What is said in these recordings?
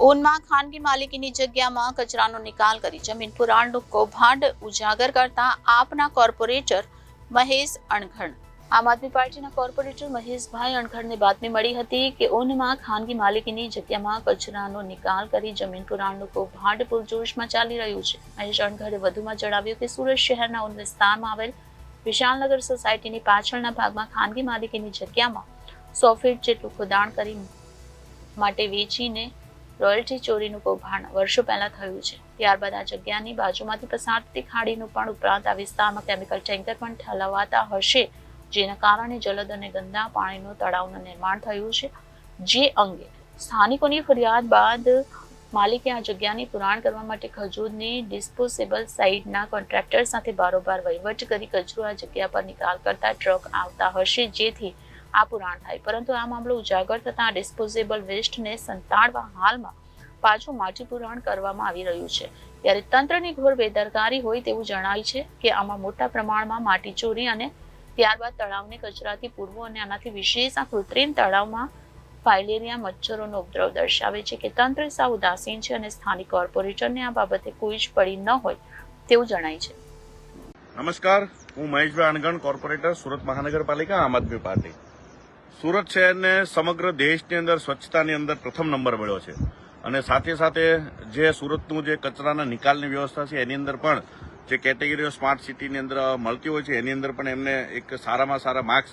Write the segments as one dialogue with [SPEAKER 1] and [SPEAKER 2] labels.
[SPEAKER 1] ઊનમાં ખાનગી માલિકીની જગ્યામાં કચરાનો નિકાલ કરી જમીન પુરાણનું કૌભાંડ ઉજાગર કરતા આપના કોર્પોરેટર મહેશ અણઘડ. આમ આદમી પાર્ટીના કોર્પોરેટર મહેશભાઈ અણઘડને બાતમી મળી હતી કે ઓનમાં ખાનગી માલિકીની જગ્યામાં કચરાનો નિકાલ કરી જમીન પુરાણનું કૌભાંડ પૂરજોશમાં ચાલી રહ્યું છે. મહેશ અણઘડે વધુમાં જણાવ્યું કે સુરત શહેરના ઊન વિસ્તારમાં આવેલ વિશાલનગર સોસાયટીની પાછળના ભાગમાં ખાનગી માલિકીની જગ્યામાં સો ફીટ જેટલું ખોદાણ કરી માટે વેચીને રોયલ્ટી ચોરીનું કૌભાંડ વર્ષો પહેલા થયું છે. ત્યારબાદ આ જગ્યાની બાજુમાંથી પસાર થતી ખાડીનું પણ ઉપરાંત આ વિસ્તારમાં કેમિકલ ટેન્કર પણ ઠલવાતા હશે, જેના કારણે જલદ અને ગંદા પાણીનું તળાવનું નિર્માણ થયું છે. જે અંગે સ્થાનિકોની ફરિયાદ બાદ માલિકે આ જગ્યાની પુરાણ કરવા માટે ખજૂરની ડિસ્પોઝેબલ સાઇડના કોન્ટ્રાક્ટર સાથે બારોબાર વહીવટ કરી કચરો આ જગ્યા પર નિકાલ કરતા ટ્રક આવતા હશે, જેથી આ પુરાણ થાય. પરંતુ આ મામલો ઉજાગર થતાં ડિસ્પોઝેબલ વેસ્ટને સંતાડવા હાલમાં પાછું માટી પુરાણ કરવામાં આવી રહ્યું છે. ત્યારે તંત્રની ઘોર બેદરકારી હોય તેવું જણાય છે કે આમાં મોટા પ્રમાણમાં માટી ચોરી અને ત્યારબાદ તળાવને કચરાથી પૂરવું અને આનાથી વિશેષ આ કૃત્રિમ તળાવમાં ફાઇલેરિયા મચ્છરોનો ઉપદ્રવ દર્શાવે છે કે તંત્ર સાવ ઉદાસીન છે અને સ્થાનિક કોર્પોરેટરને આ બાબતે કોઈ જ પડી ન હોય તેવું જણાય છે.
[SPEAKER 2] નમસ્કાર. હું મહેશભાઈ અણગણ કોર્પોરેટર, સુરત મહાનગરપાલિકા, આમ આદમી પાર્ટી. સુરત શહેરને સમગ્ર દેશની અંદર, સ્વચ્છતાની અંદર પ્રથમ નંબર મળ્યો છે. અને સાથે સાથે જે સુરતનું જે કચરાના નિકાલની વ્યવસ્થા છે, એની અંદર પણ જે કેટેગરીઓ સ્માર્ટ સિટીની અંદર મળતી હોય છે, એની અંદર પણ એમને એક સારામાં સારા માર્ક્સ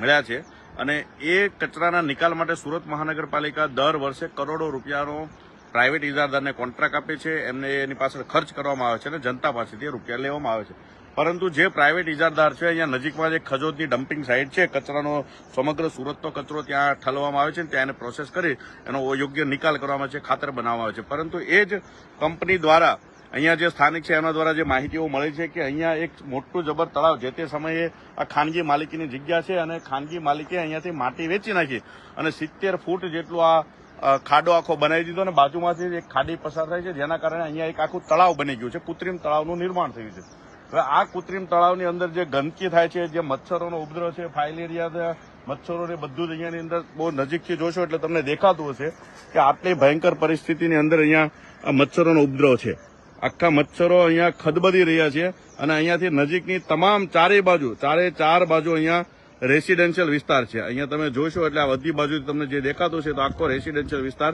[SPEAKER 2] મળ્યા છે. અને એ કચરાના નિકાલ માટે સુરત મહાનગરપાલિકા દર વર્ષે કરોડો રૂપિયાનો પ્રાઇવેટ ઇજારદારને કોન્ટ્રાક્ટ આપે છે, એમને એની પાછળ ખર્ચ કરવામાં આવે છે અને જનતા પાસેથી રૂપિયા લેવામાં આવે છે. પરંતુ જે પ્રાઇવેટ ઇજારદાર છે, અહીંયા નજીકમાં જે ખજોદની ડમ્પિંગ સાઇટ છે, કચરાનો સમગ્ર સુરતનો કચરો ત્યાં ઠલવામાં આવે છે અને ત્યાં એને પ્રોસેસ કરી એનો યોગ્ય નિકાલ કરવામાં આવે છે, ખાતર બનાવવામાં આવે છે. પરંતુ એ જ કંપની દ્વારા અહીંયા જે સ્થાનિક છે, એના દ્વારા જે માહિતીઓ મળે છે કે અહીંયા એક મોટું જબર તળાવ જે તે સમયે આ ખાનગી માલિકીની જગ્યા છે અને ખાનગી માલિકે અહીંયાથી માટી વેચી નાખી અને સિત્તેર ફૂટ જેટલું આ ખાડો આખો બનાવી દીધો અને બાજુમાંથી એક ખાડી પસાર થાય છે જેના કારણે અહીંયા એક આખું તળાવ બની ગયું છે કૃત્રિમ તળાવનું નિર્માણ થયું છે. હવે આ કૃત્રિમ તળાવની અંદર જે ગંદકી થાય છે જે મચ્છરોનો ઉપદ્રવ છે ફાઇલેરિયા છે, મચ્છરો ને બધું જ અહીંયાની અંદર બહુ નજીકથી જોશો એટલે તમને દેખાતું હશે કે આટલી ભયંકર પરિસ્થિતિની અંદર અહીંયા મચ્છરોનો ઉપદ્રવ છે. આખા મચ્છરો અહીંયા ખદબદી રહ્યા છે અને અહીંયાથી નજીકની તમામ ચારેય બાજુ ચારે ચાર બાજુ અહીંયા રેસિડેન્શિયલ વિસ્તાર છે. અહીંયા તમે જોશો એટલે આ બધી બાજુ તમને જે દેખાતો છે તો આખો રેસિડેન્શિયલ વિસ્તાર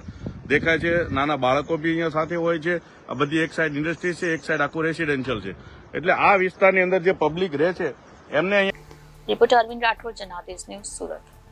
[SPEAKER 2] દેખાય છે. નાના બાળકો બી અહીંયા સાથે હોય છે. આ બધી એક સાઈડ ઇન્ડસ્ટ્રી છે, એક સાઈડ આખું રેસિડેન્શિયલ છે. એટલે આ વિસ્તારની અંદર જે પબ્લિક રહે છે, એમને અહીંયા
[SPEAKER 1] રિપોર્ટર અરવિંદ રાઠોડ જનાદેશ ન્યૂઝ સુરત.